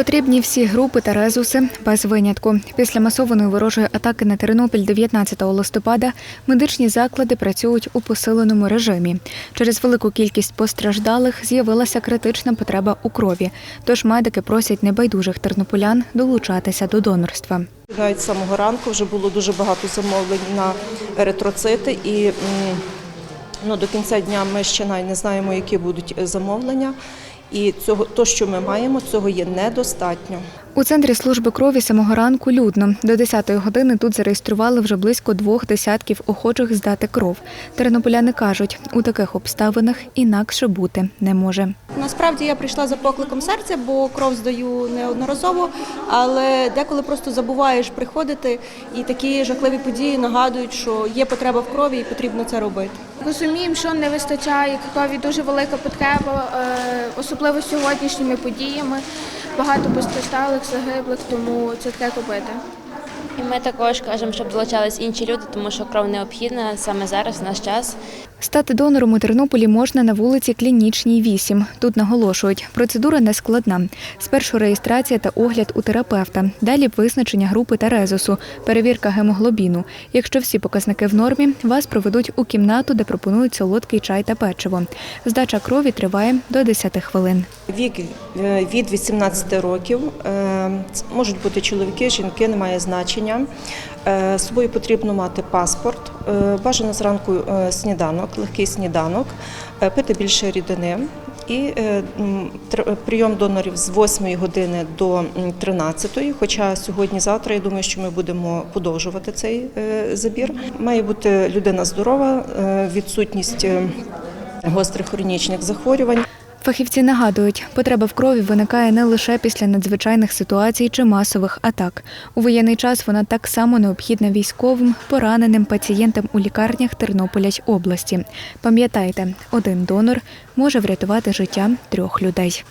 Потрібні всі групи та резуси без винятку. Після масованої ворожої атаки на Тернопіль 19 листопада медичні заклади працюють у посиленому режимі. Через велику кількість постраждалих з'явилася критична потреба у крові. Тож медики просять небайдужих тернополян долучатися до донорства. Навіть з самого ранку вже було дуже багато замовлень на еритроцити і ну, до кінця дня ми ще навіть не знаємо, які будуть е, замовлення. І цього, то, що ми маємо, цього є недостатньо. У центрі служби крові самого ранку людно. До 10-ї години тут зареєстрували вже близько двох десятків охочих здати кров. Тернополяни кажуть, у таких обставинах інакше бути не може. Насправді я прийшла за покликом серця, бо кров здаю неодноразово, але деколи просто забуваєш приходити, і такі жахливі події нагадують, що є потреба в крові і потрібно це робити. Розуміємо, що не вистачає крові дуже велика потреба, е, особливо сьогоднішніми подіями. Багато постраждалих, загиблих, тому це треба робити. І ми також кажемо, щоб долучались інші люди, тому що кров необхідна саме зараз, в наш час. Стати донором у Тернополі можна на вулиці Клінічній 8. Тут наголошують, процедура не складна. Спершу реєстрація та огляд у терапевта, далі визначення групи та резусу, перевірка гемоглобіну. Якщо всі показники в нормі, вас проведуть у кімнату, де пропонують солодкий чай та печиво. Здача крові триває до 10 хвилин. Вік е, від 18 років е, можуть бути чоловіки, жінки, немає значення. Е, З собою потрібно мати паспорт, бажано зранку сніданок, легкий сніданок, е, пити більше рідини. І е, прийом донорів з 8 години до м, 13, хоча сьогодні-завтра я думаю, що ми будемо подовжувати цей е, забір. Має бути людина здорова, відсутність гострих хронічних захворювань. Фахівці нагадують, потреба в крові виникає не лише після надзвичайних ситуацій чи масових атак. У воєнний час вона так само необхідна військовим, пораненим пацієнтам у лікарнях Тернополя області. Пам'ятайте, один донор може врятувати життя трьох людей.